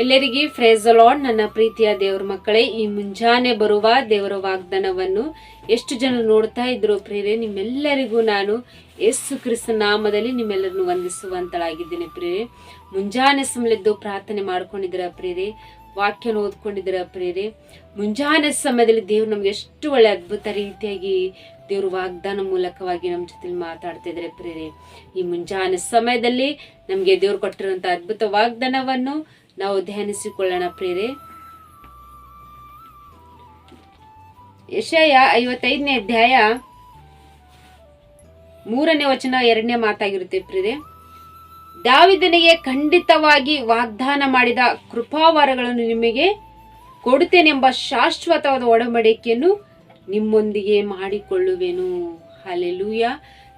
ಎಲ್ಲರಿಗೆ ಫ್ರೇಜಲಾಡ್ ನನ್ನ ಪ್ರೀತಿಯ ದೇವರ ಮಕ್ಕಳೇ, ಈ ಮುಂಜಾನೆ ಬರುವ ದೇವರ ವಾಗ್ದಾನವನ್ನು ಎಷ್ಟು ಜನ ನೋಡ್ತಾ ಇದ್ರು ಪ್ರೇರೆ ನಿಮ್ಮೆಲ್ಲರಿಗೂ ನಾನು ಯೇಸು ಕ್ರಿಸ್ತ ನಾಮದಲ್ಲಿ ನಿಮ್ಮೆಲ್ಲರನ್ನು ವಂದಿಸುವಂತಳಾಗಿದ್ದೇನೆ ಪ್ರೇರೆ ಮುಂಜಾನೆ ಸಮಯದ್ದು ಪ್ರಾರ್ಥನೆ ಮಾಡ್ಕೊಂಡಿದ್ದೀರ ಪ್ರೇರೆ ವಾಕ್ಯನ ಓದ್ಕೊಂಡಿದ್ದೀರ ಪ್ರೇರೆ ಮುಂಜಾನೆ ಸಮಯದಲ್ಲಿ ದೇವ್ರು ನಮ್ಗೆ ಎಷ್ಟು ಒಳ್ಳೆ ಅದ್ಭುತ ರೀತಿಯಾಗಿ ದೇವ್ರ ವಾಗ್ದಾನ ಮೂಲಕವಾಗಿ ನಮ್ಮ ಜೊತೆಲಿ ಮಾತಾಡ್ತಾ ಇದ್ದಾರೆ ಪ್ರೇರೆ ಈ ಮುಂಜಾನೆ ಸಮಯದಲ್ಲಿ ನಮಗೆ ದೇವ್ರು ಕೊಟ್ಟಿರುವಂತ ಅದ್ಭುತ ವಾಗ್ದಾನವನ್ನು ನಾವು ಧ್ಯಾನಿಸಿಕೊಳ್ಳೋಣ ಪ್ರೇರೆ ಯಶಯ ಐವತ್ತೈದನೇ ಅಧ್ಯಾಯ ಮೂರನೇ ವಚನ, ಎರಡನೇ ಮಾತಾಗಿರುತ್ತೆ ಪ್ರೇರೆ ದಾವಿದನಿಗೆ ಖಂಡಿತವಾಗಿ ವಾಗ್ದಾನ ಮಾಡಿದ ಕೃಪಾವರಗಳನ್ನು ನಿಮಗೆ ಕೊಡುತ್ತೇನೆಂಬ ಶಾಶ್ವತವಾದ ಒಡಂಬಡಿಕೆಯನ್ನು ನಿಮ್ಮೊಂದಿಗೆ ಮಾಡಿಕೊಳ್ಳುವೆನು. ಹಲೆಲೂಯ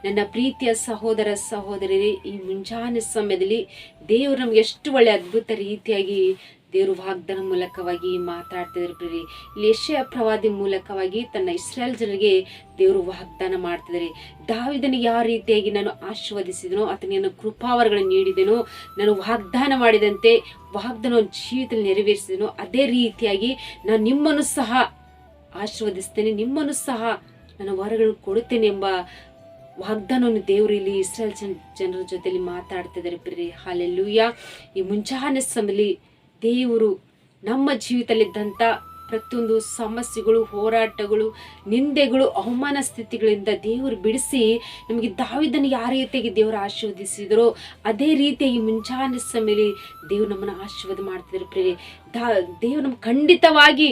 ನನ್ನ ಪ್ರೀತಿಯ ಸಹೋದರ ಸಹೋದರಿ ಈ ಮುಂಜಾನೆ ಸಮಯದಲ್ಲಿ ದೇವರು ನಮ್ಗೆ ಎಷ್ಟು ಒಳ್ಳೆ ಅದ್ಭುತ ರೀತಿಯಾಗಿ ದೇವರು ವಾಗ್ದಾನ ಮೂಲಕವಾಗಿ ಮಾತಾಡ್ತಿದ್ರು ಪ್ರೀ ಇಲ್ಲಿ ಯಶಯ ಪ್ರವಾದಿ ಮೂಲಕವಾಗಿ ತನ್ನ ಇಸ್ರೇಲ್ ಜನರಿಗೆ ದೇವರು ವಾಗ್ದಾನ ಮಾಡ್ತಿದ್ದಾರೆ. ದಾವಿದನಿಗೆ ಯಾವ ರೀತಿಯಾಗಿ ನಾನು ಆಶೀರ್ವದಿಸಿದನೋ, ಆತನಿಗೆ ಕೃಪಾವರಗಳನ್ನು ನೀಡಿದೆನೋ, ನಾನು ವಾಗ್ದಾನ ಮಾಡಿದಂತೆ ವಾಗ್ದಾನ ಜೀವಿತ ನೆರವೇರಿಸಿದನೋ, ಅದೇ ರೀತಿಯಾಗಿ ನಾನು ನಿಮ್ಮನ್ನು ಸಹ ಆಶೀರ್ವದಿಸ್ತೇನೆ, ನಿಮ್ಮನ್ನು ಸಹ ನನ್ನ ವರಗಳನ್ನು ಕೊಡುತ್ತೇನೆ ಎಂಬ ವಾಗ್ದಾನವನ್ನು ದೇವರು ಇಲ್ಲಿ ಇಸ್ರೇಲ್ ಜನ ಜನರ ಜೊತೆಯಲ್ಲಿ ಮಾತಾಡ್ತಿದ್ದಾರೆ ಪ್ರೀ ಹಾಲೆಲ್ಲೂಯ. ಈ ಮುಂಜಾನೆ ಸಮಯದಲ್ಲಿ ದೇವರು ನಮ್ಮ ಜೀವಿತದಲ್ಲಿದ್ದಂಥ ಪ್ರತಿಯೊಂದು ಸಮಸ್ಯೆಗಳು, ಹೋರಾಟಗಳು, ನಿಂದೆಗಳು, ಅವಮಾನ ಸ್ಥಿತಿಗಳಿಂದ ದೇವರು ಬಿಡಿಸಿ ನಮಗೆ ದಾವಿದನ್ನು ಯಾವ ರೀತಿಯಾಗಿ ದೇವರು ಆಶೀರ್ವದಿಸಿದರೋ. ಅದೇ ರೀತಿಯಾಗಿ ಮುಂಜಾನೆ ಸಮಯದಲ್ಲಿ ದೇವರು ನಮ್ಮನ್ನು ಆಶೀರ್ವಾದ ಮಾಡ್ತಿದ್ರು ಪ್ರೇ ದಾ ದೇವರು ನಮ್ಗೆ ಖಂಡಿತವಾಗಿ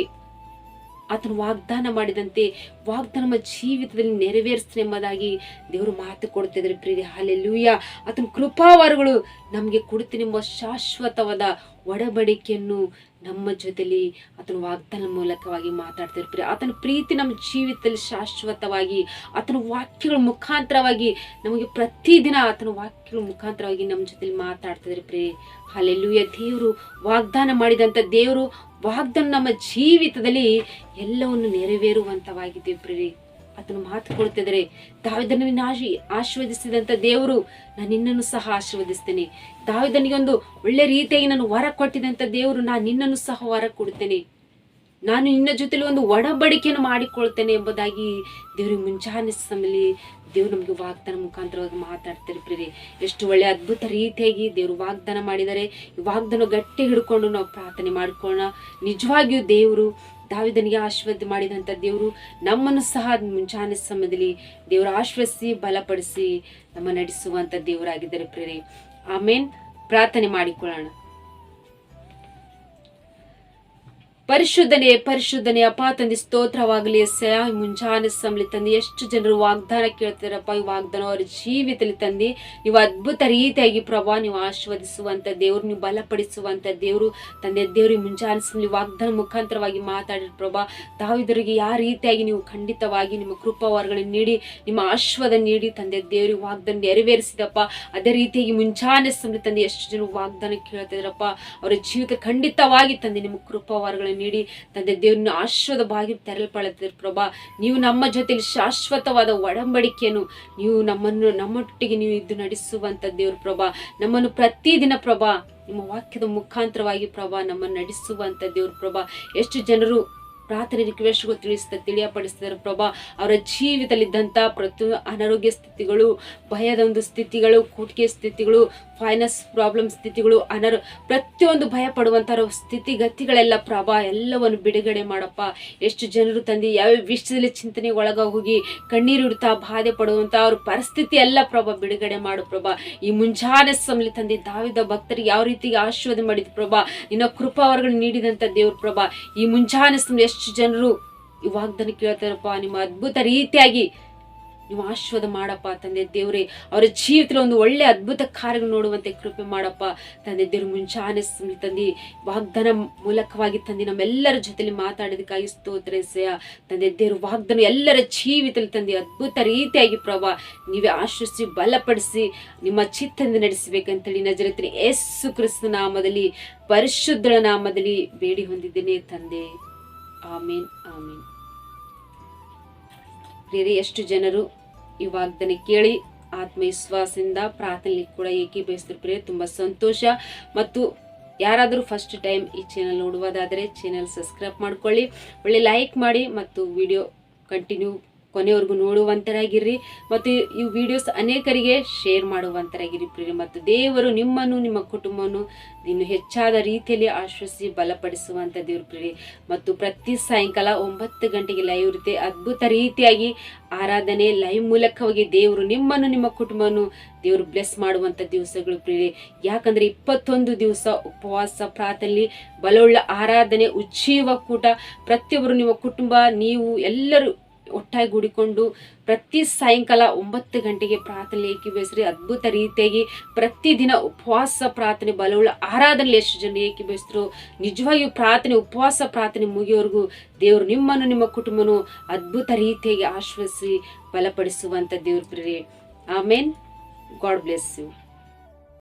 ಆತನು ವಾಗ್ದಾನ ಮಾಡಿದಂತೆ ವಾಗ್ದಾನ ನಮ್ಮ ಜೀವಿತದಲ್ಲಿ ನೆರವೇರಿಸ್ತಾನೆ ಎಂಬುದಾಗಿ ದೇವರು ಮಾತು ಕೊಡ್ತಿದ್ರೆ ಪ್ರೀತಿ ಹಾಲೆಲ್ಲೂಯ ಆತನ ಕೃಪಾವರಗಳು ನಮಗೆ ಕೊಡ್ತೀನೆಂಬ ಶಾಶ್ವತವಾದ ಒಡಬಡಿಕೆಯನ್ನು ನಮ್ಮ ಜೊತೆಲಿ ಆತನ ವಾಗ್ದಾನ ಮೂಲಕವಾಗಿ ಮಾತಾಡ್ತಿರ್ತಾರೆ ಆತನ ಪ್ರೀತಿ ನಮ್ಮ ಜೀವಿತದಲ್ಲಿ ಶಾಶ್ವತವಾಗಿ, ಆತನ ವಾಕ್ಯಗಳ ಮುಖಾಂತರವಾಗಿ ನಮಗೆ ಪ್ರತಿದಿನ ಆತನ ವಾಕ್ಯಗಳ ಮುಖಾಂತರವಾಗಿ ನಮ್ಮ ಜೊತೆಲಿ ಮಾತಾಡ್ತಿದ್ರೆ ಪ್ರೇ ಹಾಲೆಲ್ಲೂಯ ದೇವರು ವಾಗ್ದಾನ ಮಾಡಿದಂಥ ದೇವರು ವಾಗ್ದಾನ ನಮ್ಮ ಜೀವಿತದಲ್ಲಿ ಎಲ್ಲವನ್ನು ನೆರವೇರುವಂತವಾಗಿದೆ ಪ್ರೇರಿ ಅದನ್ನು ಮಾತು ಕೊಡ್ತಿದ್ದಾರೆ ದಾವಿದನ ಆಶಿ ಆಶೀರ್ವದಿಸಿದಂಥ ದೇವರು ನಾನು ನಿನ್ನನ್ನು ಸಹ ಆಶೀರ್ವದಿಸ್ತೇನೆ. ದಾವಿದನಿಗೆ ಒಂದು ಒಳ್ಳೆ ರೀತಿಯಾಗಿ ನಾನು ವರ ಕೊಟ್ಟಿದಂಥ ದೇವರು ನಾನು ನಿನ್ನನ್ನು ಸಹ ವರ ಕೊಡ್ತೇನೆ ನಾನು ನಿನ್ನ ಜೊತೆಲಿ ಒಂದು ಒಡಬಡಿಕೆಯನ್ನು ಮಾಡಿಕೊಳ್ತೇನೆ ಎಂಬುದಾಗಿ ದೇವ್ರಿಗೆ ಮುಂಚಾನೆ ಸಮಯದಲ್ಲಿ ದೇವ್ರು ನಮಗೆ ವಾಗ್ದಾನ ಮುಖಾಂತರವಾಗಿ ಮಾತಾಡ್ತಾರೆ ಪ್ರೀತಿ ಎಷ್ಟು ಒಳ್ಳೆ ಅದ್ಭುತ ರೀತಿಯಾಗಿ ದೇವರು ವಾಗ್ದಾನ ಮಾಡಿದ್ದಾರೆ. ಈ ವಾಗ್ದಾನ ಗಟ್ಟಿ ಹಿಡ್ಕೊಂಡು ನಾವು ಪ್ರಾರ್ಥನೆ ಮಾಡ್ಕೊಳ್ಳೋಣ. ನಿಜವಾಗಿಯೂ ದೇವರು ದಾವಿದನಿಗೆ ಆಶೀರ್ವಾದ ಮಾಡಿದಂಥ ದೇವರು ನಮ್ಮನ್ನು ಸಹ ಮುಂಚಾನೆ ಸಮಯದಲ್ಲಿ ದೇವರು ಆಶ್ವಸಿಸಿ ಬಲಪಡಿಸಿ ನಮ್ಮ ನಡೆಸುವಂಥ ದೇವರಾಗಿದ್ದಾರೆ ಪ್ರೇರೆ ಆಮೇನ್. ಪ್ರಾರ್ಥನೆ ಮಾಡಿಕೊಳ್ಳೋಣ. ಪರಿಶುದ್ಧನೆ, ಪರಿಶುದ್ಧನೇ, ಅಪ್ಪ ತಂದೆ, ಸ್ತೋತ್ರವಾಗಲಿ. ಈ ಮುಂಜಾನೆ ಸಮಲಿ ತಂದೆ, ಎಷ್ಟು ಜನರು ವಾಗ್ದಾನ ಕೇಳ್ತಾರಪ್ಪ ಈ ವಾಗ್ದಾನ ಅವರ ಜೀವಿತಲಿ ತಂದೆ. ನೀವು ಅದ್ಭುತ ರೀತಿಯಾಗಿ ಪ್ರಭಾ, ನೀವು ಆಶೀರ್ವದಿಸುವಂತ ದೇವ್ರು, ನೀವು ಬಲಪಡಿಸುವಂತ ದೇವರು. ತಂದೆ, ದೇವ್ರಿ ಮುಂಜಾನೆ ಸಮಲಿ ವಾಗ್ದಾನ ಮುಖಾಂತರವಾಗಿ ಮಾತಾಡಿದ ಪ್ರಭಾ. ತಾವಿದರಿಗೆ ಯಾವ ರೀತಿಯಾಗಿ ನೀವು ಖಂಡಿತವಾಗಿ ನಿಮ್ಮ ಕೃಪಾವರಗಳನ್ನು ನೀಡಿ, ನಿಮ್ಮ ಆಶೀರ್ವಾದ ನೀಡಿ ತಂದೆ ದೇವ್ರಿಗೆ ವಾಗ್ದಾನ ನೆರವೇರಿಸಿದಪ್ಪ. ಅದೇ ರೀತಿಯಾಗಿ ಮುಂಜಾನೆ ಸಮಲಿ ತಂದೆ, ಎಷ್ಟು ಜನ ವಾಗ್ದಾನ ಕೇಳ್ತಿದ್ರಪ್ಪ ಅವರ ಜೀವಿತ ಖಂಡಿತವಾಗಿ ತಂದೆ, ನಿಮ್ಮ ಕೃಪಾವರಗಳನ್ನು ನೀಡಿ ತಂದೆ ದೇವ್ರನ್ನ ಆಶ್ವದ ಬಾಗಿ ತೆರಲ್ಪಡುತ್ತಿದ್ದಾರೆ ಪ್ರಭಾ. ನೀವು ನಮ್ಮ ಜೊತೆಲಿ ಶಾಶ್ವತವಾದ ಒಡಂಬಡಿಕೆಯನ್ನು ನೀವು ನಮ್ಮನ್ನು ನಮ್ಮೊಟ್ಟಿಗೆ ನೀವು ಇದ್ದು ನಡೆಸುವಂತ ದೇವ್ರ ಪ್ರಭಾ. ನಮ್ಮನ್ನು ಪ್ರತಿದಿನ ಪ್ರಭಾ, ನಿಮ್ಮ ವಾಕ್ಯದ ಮುಖಾಂತರವಾಗಿ ಪ್ರಭಾ ನಮ್ಮನ್ನು ನಡೆಸುವಂತ ದೇವ್ರ ಪ್ರಭಾ. ಎಷ್ಟು ಜನರು ಪ್ರಾರ್ಥನೆ ರಿಕ್ವೆಸ್ಟ್ಗೂ ತಿಳಿಸ್ತಾ ತಿಳಿಯಪಡಿಸ್ತಾರೆ ಪ್ರಭಾ, ಅವರ ಜೀವಿತದಲ್ಲಿದ್ದಂಥ ಪ್ರತಿ ಅನಾರೋಗ್ಯ ಸ್ಥಿತಿಗಳು, ಭಯದ ಒಂದು ಸ್ಥಿತಿಗಳು, ಕೂಟಿಗೆ ಸ್ಥಿತಿಗಳು ಫೈನಾನ್ಸ್ ಪ್ರಾಬ್ಲಮ್ ಸ್ಥಿತಿಗಳು, ಅನರ್, ಪ್ರತಿಯೊಂದು ಭಯ ಪಡುವಂಥ ಸ್ಥಿತಿಗತಿಗಳೆಲ್ಲ ಪ್ರಭಾ, ಎಲ್ಲವನ್ನು ಬಿಡುಗಡೆ ಮಾಡಪ್ಪ. ಎಷ್ಟು ಜನರು ತಂದು, ಯಾವ ವಿಷಯದಲ್ಲಿ ಚಿಂತನೆಗೆ ಒಳಗ ಹೋಗಿ ಕಣ್ಣೀರು ಇಡ್ತಾ ಬಾಧೆ ಪಡುವಂಥ ಅವ್ರ ಪರಿಸ್ಥಿತಿ ಎಲ್ಲ ಪ್ರಭಾ ಬಿಡುಗಡೆ ಮಾಡು ಪ್ರಭಾ. ಈ ಮುಂಜಾನೆ ಸಮಲಿ ತಂದೆ ದಾವಿದ ಭಕ್ತರಿಗೆ ಯಾವ ರೀತಿಗೆ ಆಶೀರ್ವಾದ ಮಾಡಿದ ಪ್ರಭಾ. ನಿನ್ನ ಕೃಪಾವರಗಳು ನೀಡಿದಂಥ ದೇವ್ರ ಪ್ರಭಾ. ಈ ಮುಂಜಾನೆ ಸಮಲಿ ಎಷ್ಟು ಜನರು ಈ ವಾಗ್ದಾನ ಕೇಳ್ತಾರಪ್ಪ, ನಿಮ್ಮ ಅದ್ಭುತ ರೀತಿಯಾಗಿ ನೀವು ಆಶೀರ್ವಾದ ಮಾಡಪ್ಪ ತಂದೆ ದೇವ್ರೆ. ಅವರ ಜೀವಿತದಲ್ಲಿ ಒಂದು ಒಳ್ಳೆ ಅದ್ಭುತ ಕಾರ್ಯ ನೋಡುವಂತೆ ಕೃಪೆ ಮಾಡಪ್ಪ ತಂದೆ ದೇವ್ರ. ಮುಂಚಾನೆ ತಂದೆ, ವಾಗ್ದಾನ ಮೂಲಕವಾಗಿ ತಂದೆ ನಮ್ಮೆಲ್ಲರ ಜೊತೆಲಿ ಮಾತಾಡೋದಕ್ಕಾಗಿ ಸ್ತೋತ್ರ ಎಸೆಯ. ತಂದೆ ದೇವ್ರ, ವಾಗ್ದಾನ ಎಲ್ಲರ ಜೀವಿತದಲ್ಲಿ ತಂದೆ ಅದ್ಭುತ ರೀತಿಯಾಗಿ ಪ್ರಭಾ, ನೀವೇ ಆಶ್ರಯಿಸಿ ಬಲಪಡಿಸಿ, ನಿಮ್ಮ ಚಿತ್ತದಿಂದ ನಡೆಸಬೇಕಂತೇಳಿ ನಜರತ್ರಿ ಯೇಸು ಕ್ರಿಸ್ತ ನಾಮದಲ್ಲಿ, ಪರಿಶುದ್ಧಳ ನಾಮದಲ್ಲಿ ಬೇಡಿ ಹೊಂದಿದ್ದೇನೆ ತಂದೆ. ಆಮೇನ್ ಆಮೇನ್. ಪ್ರಿಯರಿ, ಎಷ್ಟು ಜನರು ಈ ವಾಗ್ದಾನ ಕೇಳಿ ಆತ್ಮವಿಶ್ವಾಸದಿಂದ ಪ್ರಾರ್ಥನೆ ಕೂಡ ಏಕೀಭವಿಸ್ತಾರೆ ಪ್ರಿಯ ತುಂಬ ಸಂತೋಷ. ಮತ್ತು ಯಾರಾದರೂ ಫಸ್ಟ್ ಟೈಮ್ ಈ ಚಾನಲ್ ನೋಡುವುದಾದರೆ ಚಾನಲ್ ಸಬ್ಸ್ಕ್ರೈಬ್ ಮಾಡ್ಕೊಳ್ಳಿ. ಒಳ್ಳೆ ಲೈಕ್ ಮಾಡಿ ಮತ್ತು ವಿಡಿಯೋ ಕಂಟಿನ್ಯೂ ಕೊನೆವರೆಗೂ ನೋಡುವಂತರಾಗಿರ್ರಿ. ಮತ್ತು ಈ ವಿಡಿಯೋಸ್ ಅನೇಕರಿಗೆ ಶೇರ್ ಮಾಡುವಂತರಾಗಿರಿ ಪ್ರಿಯ ಮತ್ತು ದೇವರು ನಿಮ್ಮನ್ನು, ನಿಮ್ಮ ಕುಟುಂಬವನ್ನು ಇನ್ನು ಹೆಚ್ಚಾದ ರೀತಿಯಲ್ಲಿ ಆಶ್ವಸಿಸಿ ಬಲಪಡಿಸುವಂಥ ದೇವ್ರ ಪ್ರಿಯ ಮತ್ತು ಪ್ರತಿ ಸಾಯಂಕಾಲ ಒಂಬತ್ತು ಗಂಟೆಗೆ ಲೈವ್ ಇರುತ್ತೆ. ಅದ್ಭುತ ರೀತಿಯಾಗಿ ಆರಾಧನೆ ಲೈವ್ ಮೂಲಕವಾಗಿ ದೇವರು ನಿಮ್ಮನ್ನು, ನಿಮ್ಮ ಕುಟುಂಬವನ್ನು ದೇವರು ಬ್ಲೆಸ್ ಮಾಡುವಂಥ ದಿವಸಗಳು ಪ್ರಿಯರಿ. ಯಾಕಂದರೆ ಇಪ್ಪತ್ತೊಂದು ದಿವಸ ಉಪವಾಸ ಪ್ರಾತಲ್ಲಿ ಬಲವುಳ್ಳ ಆರಾಧನೆ ಉಚ್ಚೀವ ಕೂಟ ಪ್ರತಿಯೊಬ್ಬರು ನಿಮ್ಮ ಕುಟುಂಬ, ನೀವು ಎಲ್ಲರೂ ಒಟ್ಟಾಗಿ ಗುಡಿಕೊಂಡು ಪ್ರತಿ ಸಾಯಂಕಾಲ ಒಂಬತ್ತು ಗಂಟೆಗೆ ಪ್ರಾರ್ಥನೆ ಏಕೀಭವಿಸ್ರಿ ಅದ್ಭುತ ರೀತಿಯಾಗಿ ಪ್ರತಿದಿನ ಉಪವಾಸ ಪ್ರಾರ್ಥನೆ, ಬಲವುಳ್ಳ ಆರಾಧನೆ ಎಷ್ಟು ಜನ ಏಕೀಭವಿಸಿದ್ರು ನಿಜವಾಗಿಯೂ ಪ್ರಾರ್ಥನೆ, ಉಪವಾಸ ಪ್ರಾರ್ಥನೆ ಮುಗಿಯೋವರೆಗೂ ದೇವರು ನಿಮ್ಮನ್ನು, ನಿಮ್ಮ ಕುಟುಂಬನು ಅದ್ಭುತ ರೀತಿಯಾಗಿ ಆಶ್ವಾಸಿ ಬಲಪಡಿಸುವಂಥ ದೇವ್ರ ಪ್ರೇರಿ ಆಮೇನ್. God bless you.